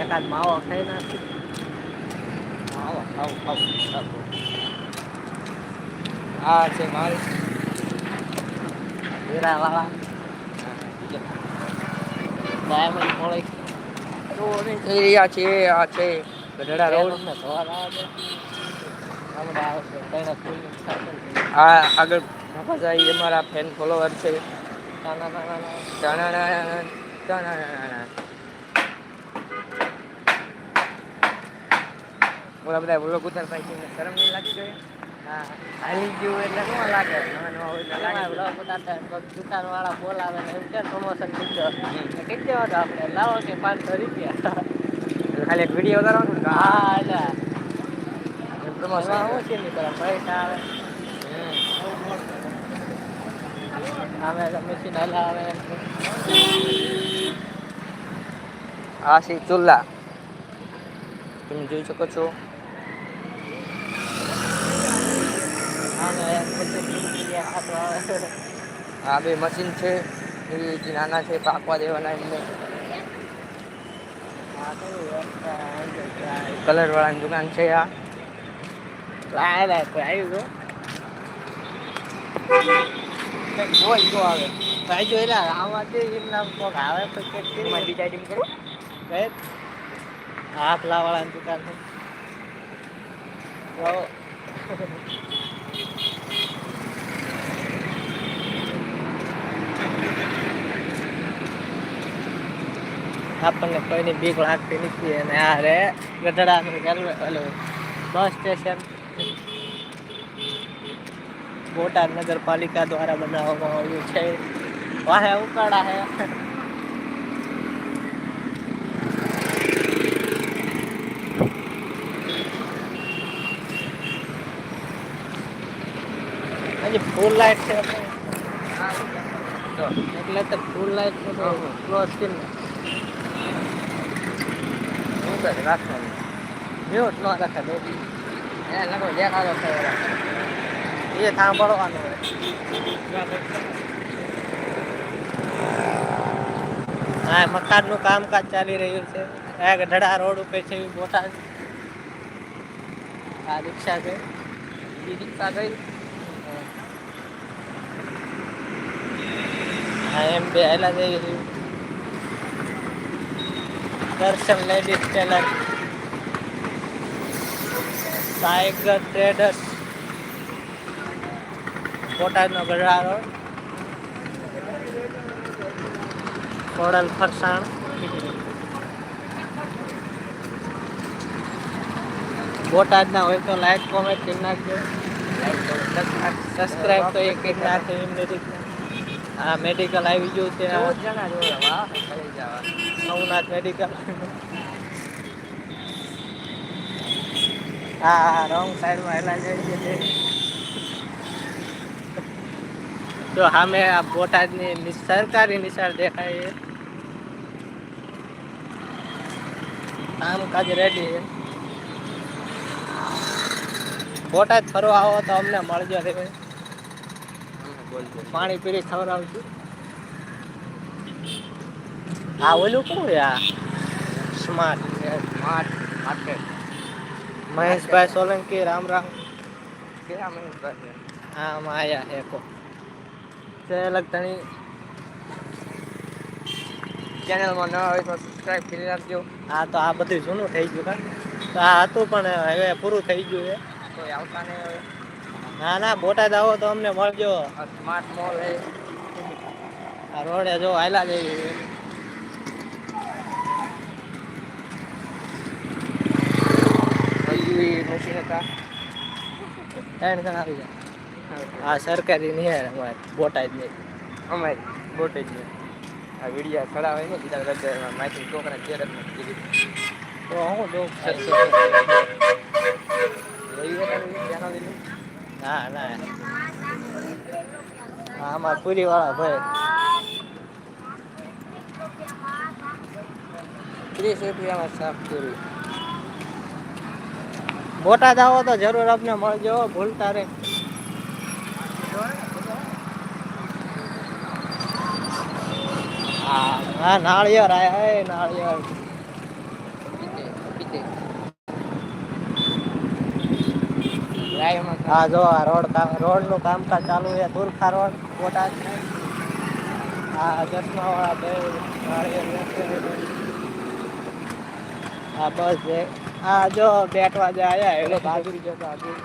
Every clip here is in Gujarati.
એકાદ માવો ખાઈ નાખી આવો આવો આવો આ છે મારી હીરા વાળા ડાયમંડ પોળે થઈ રહ્યા છે આ છે ગઢડા રોડ ને ધોવા લાવવા દે આપણે આવે છે કઈને ફૂલ આ આગળ બાપાજાઈ અમારા ફેન ફોલોવર છે નાના નાના ટાણાણા, ટાણાણા. ઓલા બધા વ્લોગ ઉતારતા છે, શરમ નહીં લાગતી હોય? હા હાલી ગયું એટલે શું લાગે? નવા નવા હોય લાગે. બ્લોગ ઉતારતા દુકાન વાળા બોલાવે ને એમ કે પ્રમોશન કીધો કેટલી વાત આપણે લાવો કે પાંચસો રૂપિયા. ખાલી એક વીડિયો ઉતારવાનો હા. એટલે. પ્રમોશન શું છે નહીં પેલા પૈસા આવે. આમે મશીન હલાવે. આ છે ચૂલા તમે જોઈ શકો છો આમે પછી રૂપિયા ખાતો આવે આ બે મશીન છે એ જે નાના છે પાકવા દેવાના એમને. કલર વાળાની દુકાન છે આ. કોઈ આવ્યું તો? કંઈક આવે. ભાઈ જો એલા આમાં જે એમના કોક આવે તો કંઈક કરી એમાં ડિઝાઇનિંગ કરો. કંઈક? હાથલા વાળાની દુકાન છે. આપણને કોઈની બીક લાગતી નથી અને આ રે ગઢડાનું ઓલું બસ સ્ટેશન બોટાદ નગરપાલિકા દ્વારા બનાવવામાં આવ્યું છે. વાહે ઉકાળા હે. હજી ફૂલ લાઈટ છે. તો એટલે તો ફૂલ લાઈટ ક્લોઝ કરી કરે રાખવાનું. મ્યુટ ન એને લગો દેખાડો થયો એ સાંભળવાનું હા મકાનનું કામકાજ ચાલી રહ્યું છે. આ ગઢડા રોડ ઉપર છે બોટાદ. આ રિક્ષા છે. એ રિક્ષા ગઈ. હા, એમ બે હેલા જઈ રહ્યું Darshan ladies tailor tiger traders બોટાદનો Gadhada road Khodal ફરસાણ બોટાદના હોય તો લાઈક કોમેન્ટ કરી નાખજો સબસ્ક્રાઈબ તો એક એક નાખે એમની રીતના આ મેડિકલ આવી ગયું છે. નવનાથ મેડિકલ હા હા રોંગ સાઈડમાં હેલા જાય છે. તો સામે આ બોટાદની નિ- સરકારી નિશાળ દેખાય છે. કામકાજ રેડી છે. બોટાદ ફરવા આવો તો અમને મળજો રે ભાઈ. પાણી પીરી ખવડાવશું આ ઓલું કોણ આ? Smart smart market. Maheshbhai Solanki Ram Ram. કેવા મહેશ હા આમાં આયા હેકો તે લગતાની ચેનલમાં ન હોય તો સબસ્ક્રાઇબ કરી રાખજો. આ તો આ બધું જૂનું થઈ ગયું કા? તો આ હતું પણ હવે પૂરું થઈ ગયું છે. કોઈ આવતા નહીં હવે. ના ના બોટાદ આવો તો અમને મળજો. સ્માર્ટ મોલ હે. આ રોડે જો આયલા જઈ આ સરકારી નહીં અમારે બોટાદ નહીં અમારી. બોટે નહીં આ વિડીયા ખડા હોય ને બીજા બધા માહિતી છોકરા ચેર જ નથી તો હું જો ના ના. હા, અમારા પૂરી વાળા ભાઈ. ત્રીસ રૂપિયામાં સાફ પૂરી. બોટાદ આવો તો જરૂર આપને મળજો, ભૂલતા રે હા નાળિયેર આયા નાળિયેર. કાયમ હા જો આ રોડ કામ રોડનું કામકાજ ચાલુ છે તુરખા રોડ બોટાદ હા ચશ્માવાળા બે હા બસ છે. હા જો બેટ વાજે આયા એટલે એટલે બહાદુરી જતો આગળ.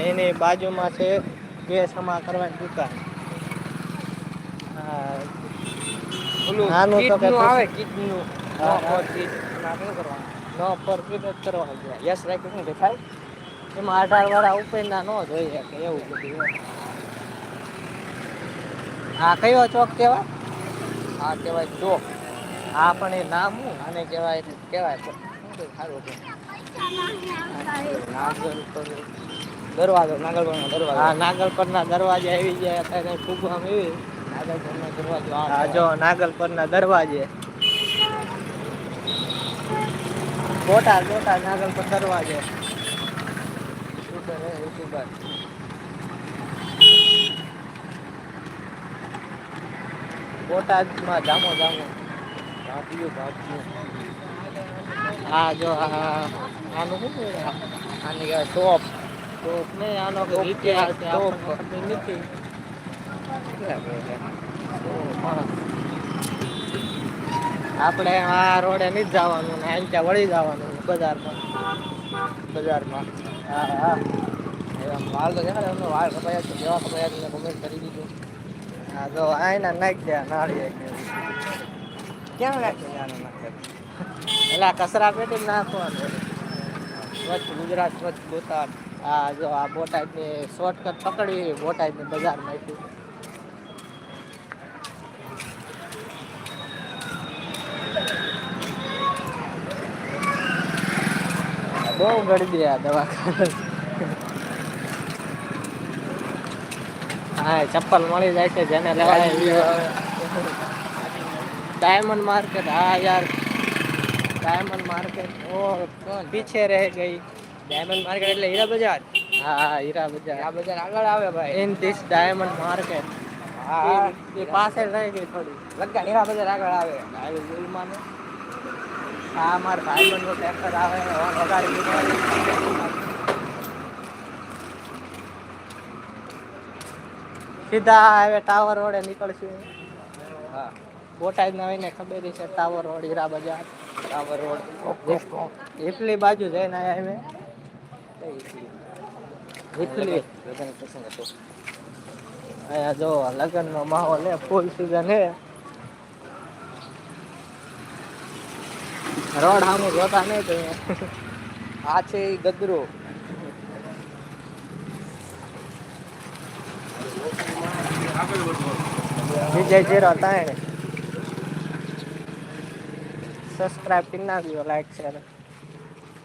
એની બાજુમાં છે બે સમા કરવાની દુકાન. આનું તો આવે કીટનું. કરવાનું? નો પરફેક્ટ કરવા છે યસ રાખ્યું શું દેખાય એમાં અઢાર વાળા ઉપરના નો જોઈએ કે એવું બધું. હા કયો ચોક કેવા? આ કહેવાય ચોક. હા પણ એ નામ હું? આને કહેવાય કહેવાય પણ સારું છે દરવાજો નાગર પરનો દરવાજો. હા નાગલ પરના દરવાજે આવી જાય અત્યારે ફૂગવામાં એવી. નાગર પરનો દરવાજો હા કહેવાય. જો નાગલ પરના દરવાજે. બોટાદ ગોટા નાગલ પથરવા છે હે યુટ્યુબર બોટાદમાં જામો જામો. ભાભીઓ ભાભીઓ. હા જો આ આનું શું આની ટોપ. ટોપ નહીં આનો ઇતિહાસ ટોપ. નથી. આપણે આ રોડે નથી જવાનું ને ત્યાં વળી જવાનું બજારમાં. બજારમાં. હા હા. વાળ તો દેખાડે છે કેવા કપાયા કરી દીધું. હા તો આયના નાખ્યા નાળીએ નાળિયેર ક્યાં નાખે આને નાખે? એટલે કચરા નાખવાનું સ્વચ્છ ગુજરાત, સ્વચ્છ બોટાદ આ જો આ બોટાદની શોર્ટકટ પકડી, બોટાદની બજારમાંથી બહુ ગળદી આ દવાખાને. હા ચપ્પલ મળી જાય છે જેને લેવાય ડાયમંડ માર્કેટ હા યાર. ડાયમંડ માર્કેટ ઓ પીછે રહે ગઈ. ડાયમંડ માર્કેટ એટલે હીરા બજાર? હા હીરા બજાર. આ બજાર આગળ આવે ભાઈ. ઇન ધીસ ડાયમંડ માર્કેટ હા. એ પાસે રહી ગઈ થોડી. લગા હીરા બજાર આગળ આવે. આવી ગુલમાં ને હા મારા ભાઈબંધનો ટ્રેક્ટર આવે વગાડી સીધા હવે ટાવર રોડે નીકળશું. હા. બોટાદ ના ને ખબર છે ટાવર રોડ હીરા બજાર ટાવર રોડ એટલી બાજુ જઈને અમે. એટલી લગ્ન પ્રસંગ હતો. અહીંયા જો લગ્ન નો માહોલ હે ફૂલ સીઝન હે. રોડ સામે જોતા નહીં તો આ છે ગદરો. વિજય જીરો ત્રણ સબસ્ક્રાઇબ કરી નાખજો લાઈક શેર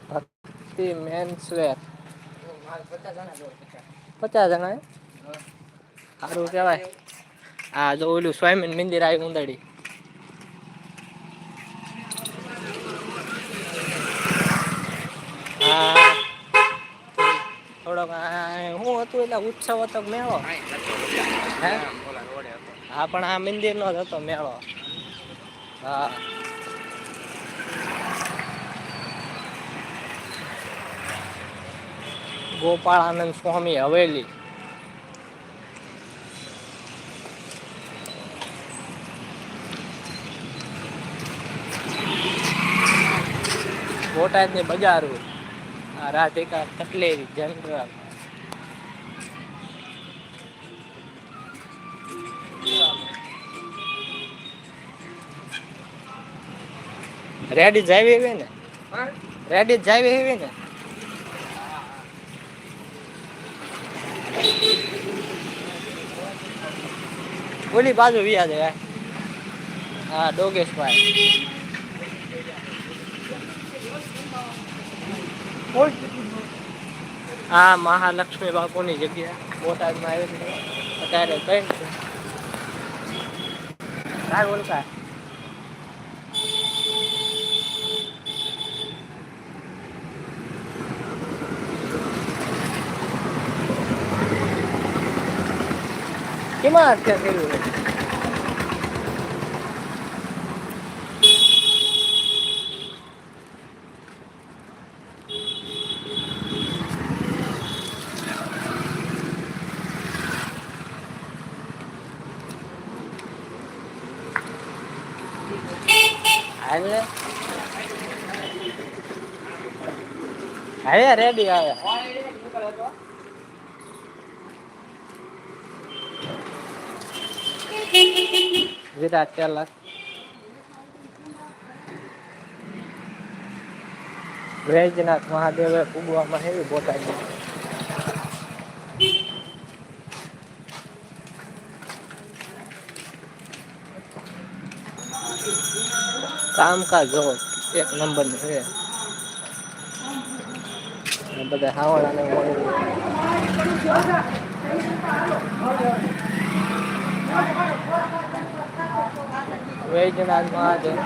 ભક્તિ મેન સ્વેર. પચાસ જણા સારું કહેવાય. આ જો ઓલું સ્વામી મંદિર આવી ઉંદડી હા થોડોક આ શું હતું એટલે ઉત્સવ હતો મેળો. હે? હા, પણ આ મંદિર નો જ હતો મેળો. હા. ગોપાળાનંદ સ્વામી હવેલી. બોટાદની બજારો આ રાધિકા કટલેરી જનરલ રેડી જાવી એવી ને? રેડી જાવી એવી ને? ઓલી બાજુ વિયા દે હા ડોગેશભાઈ. હા મહાલક્ષ્મી બાપુની જગ્યા બોટાદમાં આવી છે અત્યારે કઈ છે કાંઈ બોલતા કેમાં અત્યારે કર્યું છે હાલ? હવે રેડી આવે વિરાટ ટેલર વૈજનાથ મહાદેવે પૂગવામાં એવી બોટાદી કામકાજ જો એક નંબર છે. બધા હાવડા ને વૈજનાથ મહાદેવ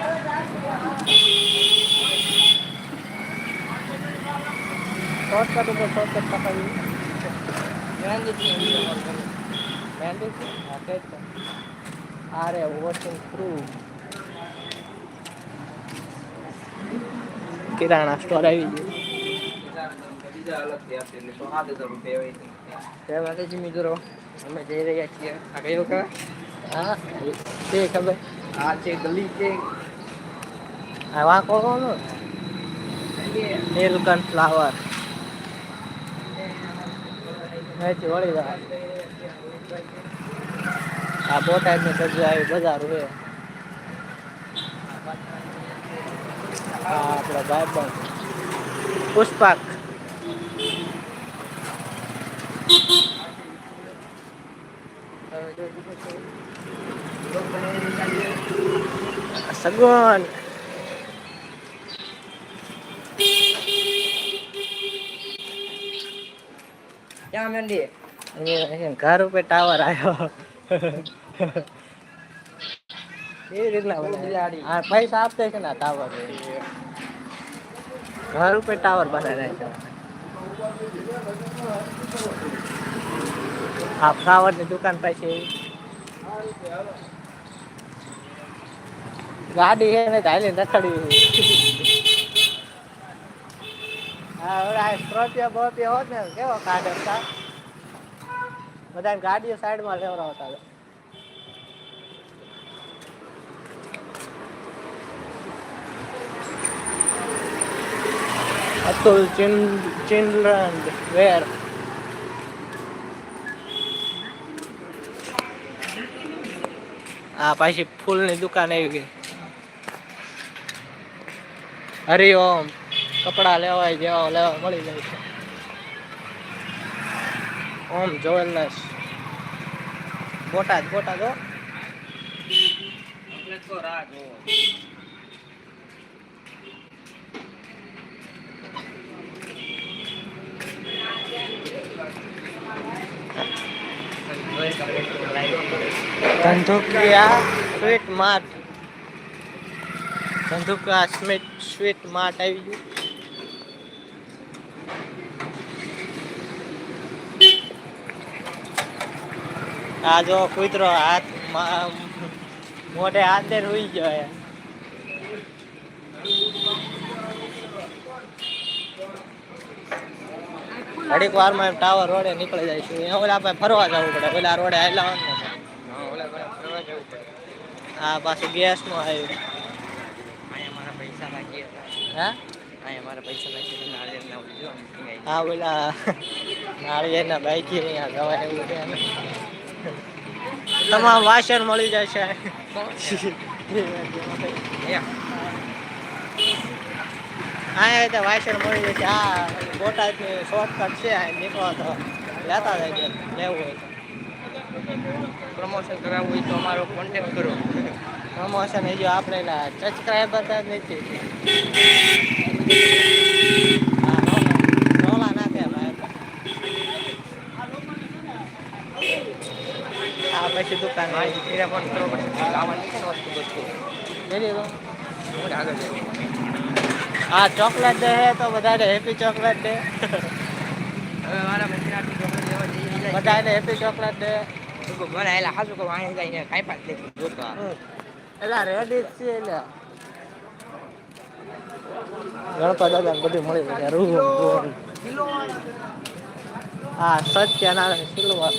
શોર્ટકટ ઉપર શોર્ટકટ પકડ્યું મહેંદી છે? આ રે. અરે થ્રુ કિરાણા સ્ટોર આવી ગયો. માતાજી મિત્રો અમે જઈ રહ્યા છીએ. આ કયો કહેવાય? હા તે ખબર. આ છે ગલી છે. આ વાંકો કોનો નીલકંઠ ફ્લાવર અહીંથી વળી જાય. આ બોટાદની સબ્જી આવી બજાર છે. આ આપણો ભાઈબંધ પુષ્પાક સગવન ક્યાં મંડી ઘર ઉપર ટાવર આવ્યો. એ રીતના પૈસા આપતા છે ને ટાવર. ઘર ઉપર ટાવર બનાવી છે. આ ફ્લાવરની દુકાન પાસે ગાડી છે ને ચાલી નથડી હા સ્કોર્પિયો બોર્પિયો હોત ને, કેવો કાઢે હતા બધા ગાડીઓ સાઈડમાં લેવડાવતા હતા. અતુલ ચિલ્ડ્રન વેર આ પાછી ફૂલની દુકાન આવી ગઈ. હરિઓમ કપડા લેવાય, જેવા લેવા મળી જાય છે. ઓમ જોવેલનેસ બોટાદ બોટાદ હો. Dhandhukiya sweet mart. Dhandhuka sweet sweet mart આવી ગયું. આ જો કૂતરો હાથ મોઢે હાથે રૂઈ ગયો ઘડીક વારમાં ટાવર રોડે નીકળી જાય છે. ઓલા આપણે ફરવા જવું પડે. ઓલા રોડે આવેલા હોય ને હા ઓલા પર ફરવા જવું પડે આ પાછું ગેસનું આવ્યું. અહીંયા મારા પૈસા નાખીએ હા? અહીંયા મારા પૈસા નાખીએ નાળિયેર ના ઉજો હા ઓલા નાળિયેરના બાકી અહીંયા જવાય એવું છે. તમામ વાસણ મળી જાય છે અહીંયા રીતે વાસણ મળી છે આ બોટાદની શોર્ટકટ છે નીકળો તો લેતા જાય લેવું હોય પ્રમોશન કરાવવું હોય તો અમારો કોન્ટેક્ટ કરો. પ્રમોશન એ જો આપણે એના સબસ્ક્રાઈબર જ નથી. હા, રોલા- રોલા નાખે ભાઈ આ પછી દુકાન હા આવી. એ પણ કરો પછી લાવવાની છે ને વસ્તુ બધું લઈ લીધો. હું આગળ જઈએ આ ચોકલેટ ડે હે તો બધાને હેપી ચોકલેટ ડે હવે મારા પૈસા આટલું ચોકલેટ લેવા જઈ જાય બધાને હેપી ચોકલેટ ડે મને એલા હાજુ કહું અહીં જઈને ને પાસ લેતું જોતો આ. એલા રેડી છે ગણપત દાદા બધું મળી રૂમ રૂમ હા સત્યનારાયણ સિલ્વર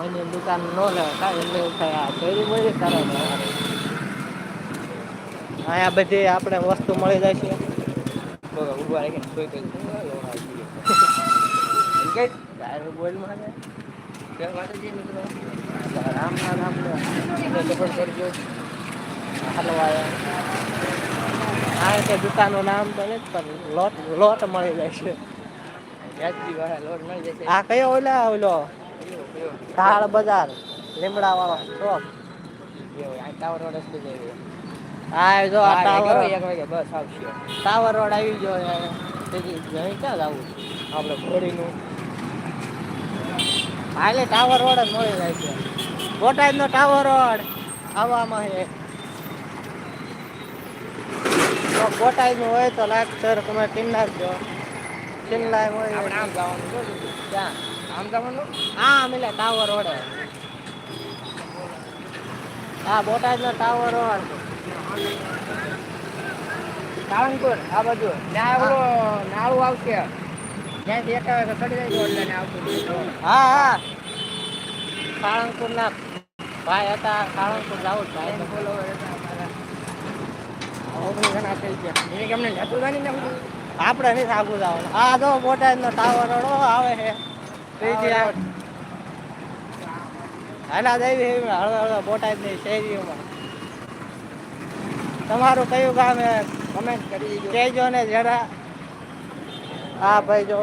એની દુકાન નો લે કાંઈ એટલે એવું થાય આ શેરી બોરી કરે અહીંયા બધી આપણે વસ્તુ મળી જાય છે. ઊભા ઊભા રાખીને કઈ કોઈ કઈ ડાયરેક્ટ બોલમાં જય માતાજી મિત્રો રામ ના રામ લે કરજો. હાલો આયા આ કે દુકાનનું નામ તો નથી પણ લોટ લોટ મળી જાય છે. આ કયો ઓલા ઓલો? કયો? બજાર લીમડા વાળો શોપ આ ટાવર રોડ રસ્તે જઈ આ જો આ ટાવર. બસ આવશે. ટાવર રોડ આવી ગયો છે. તેથી અહીં ક્યાં જવું? આપણે ઘોડીનું. હા એટલે ટાવર રોડ જ મળી જાય છે. બોટાદનો ટાવર રોડ આવવામાં છે જો બોટાદનું હોય તો લાખ સર તમે કિન્નાર જો કિનલાય હોય. આમ જવાનું ક્યાં? આમ જવાનું? હા મિલે ટાવર રોડ હા બોટાદનો ટાવર રોડ સાળંગપુર આ બાજુ. ત્યાં આવશે. ને. હા હા. સાળંગપુરના ભાઈ હતા સાળંગપુર જાવું ભાઈ બોલો ને? આપણે નહીં આગું જવાનું. આ જો બોટાદનો ટાવર રોડ આવે છે. ત્રીજી આ હાલા દેવી હળવે હળવે બોટાદની શેરીઓમાં તમારું કયું ગામ કમેન્ટ કરી કહેજો ને જરા. હા, ભાઈ, જો.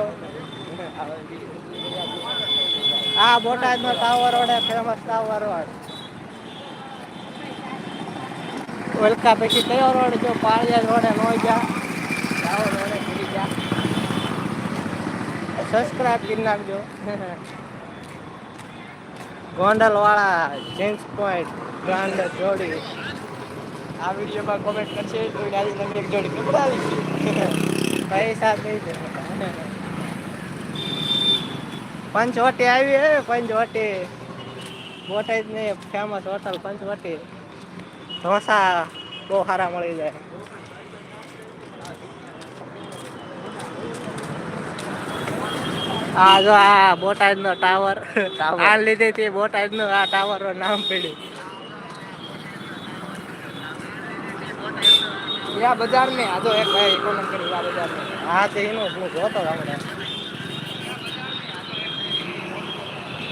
આ બોટાદનો tower road famous tower road ઓલકા પછી કયો રોડ જો પાળિયા રોડે નો ગયા ટાવર રોડે ભૂલી ગયા. સબસ્ક્રાઇબ કરી નાખજો. ગોંડલ વાળા જીન્સ પોઈન્ટ બ્રાન્ડ જોડી આ વિડીયોમાં કોમેન્ટ કરશે, તો ડાલી તમને એક જોડી કપડાવી છે પૈસા નહીં પંચવટી આવી હે પંચવટી. બોટાદની ફેમસ હોટલ પંચવટી. ઢોસા બહુ સારા મળી જાય. આ જો આ બોટાદ નો ટાવર. આ લીધે તે બોટાદ નો આ ટાવર નામ પડ્યું. યા બજાર ને આ જો એક ભાઈ કોમેન્ટ કરી આ બજાર ને હા તે એનું હું જોતો હમણાં.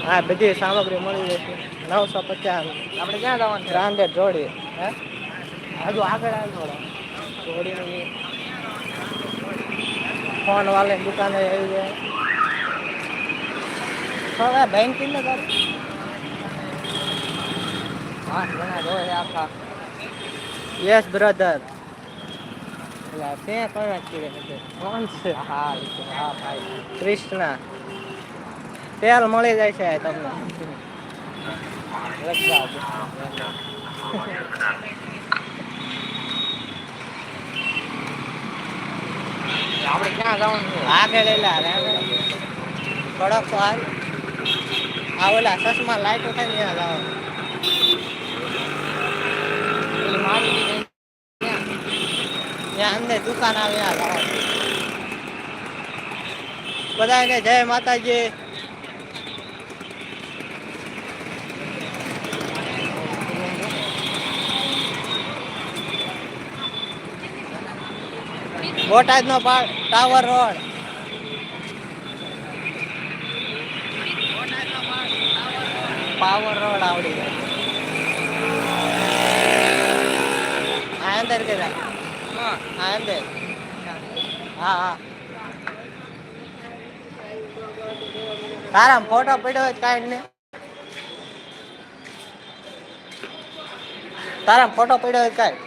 હા બધી સામગ્રી મળી જશે નવસો પચાસ. આપણે ક્યાં જવાનું છે? બ્રાન્ડેડ જોડી. હે? હજુ આગળ આવે થોડા. જોડીની ફોન વાલે દુકાને આવી જાય હવે બેંકિંગ ને તારું હા ઘણા જો આખા. યસ બ્રધર એટલે ત્યાં કોણ કીધે છે કોણ છે હા હા ભાઈ કૃષ્ણા તેલ મળી જાય છે તમને આપણે ક્યાં જવાનું છે આગળ એલા થોડોક તો હાલ આ ઓલા ચશ્મા લાઈટ ઉઠે ને ત્યાં જવાનું મારી? ત્યાં દુકાન આવે ત્યાં જવાનું બધાને જય માતાજી. બોટાદ નો ટાવર રોડ. પાવર રોડ આવડી જાય આ અંદર કે હા આ અંદર હા હા. તારા ફોટો પડ્યો હોય કાઢ ને તારા ફોટો પડ્યો હોય કાઢ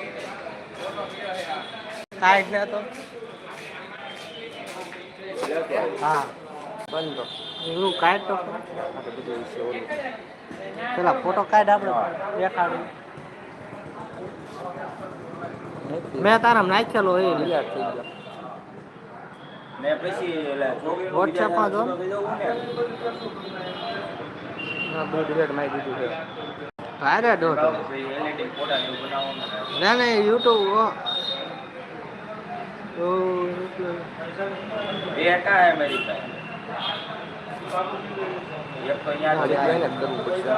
કાઢ ને તો હા. બંધો. એવું કાઢ તો પેલા ફોટો કાઢ આપણે દેખાડું. મેં તારા નાખેલો એ. તૈયાર થઈ ગયો ને પછી એટલે માં જો. ને મારી દીધું છે ભારે ને. યુટ્યુબ ઓ YouTube. અમેરિકા એક તો અહીંયા મહેનત કરવું પડશે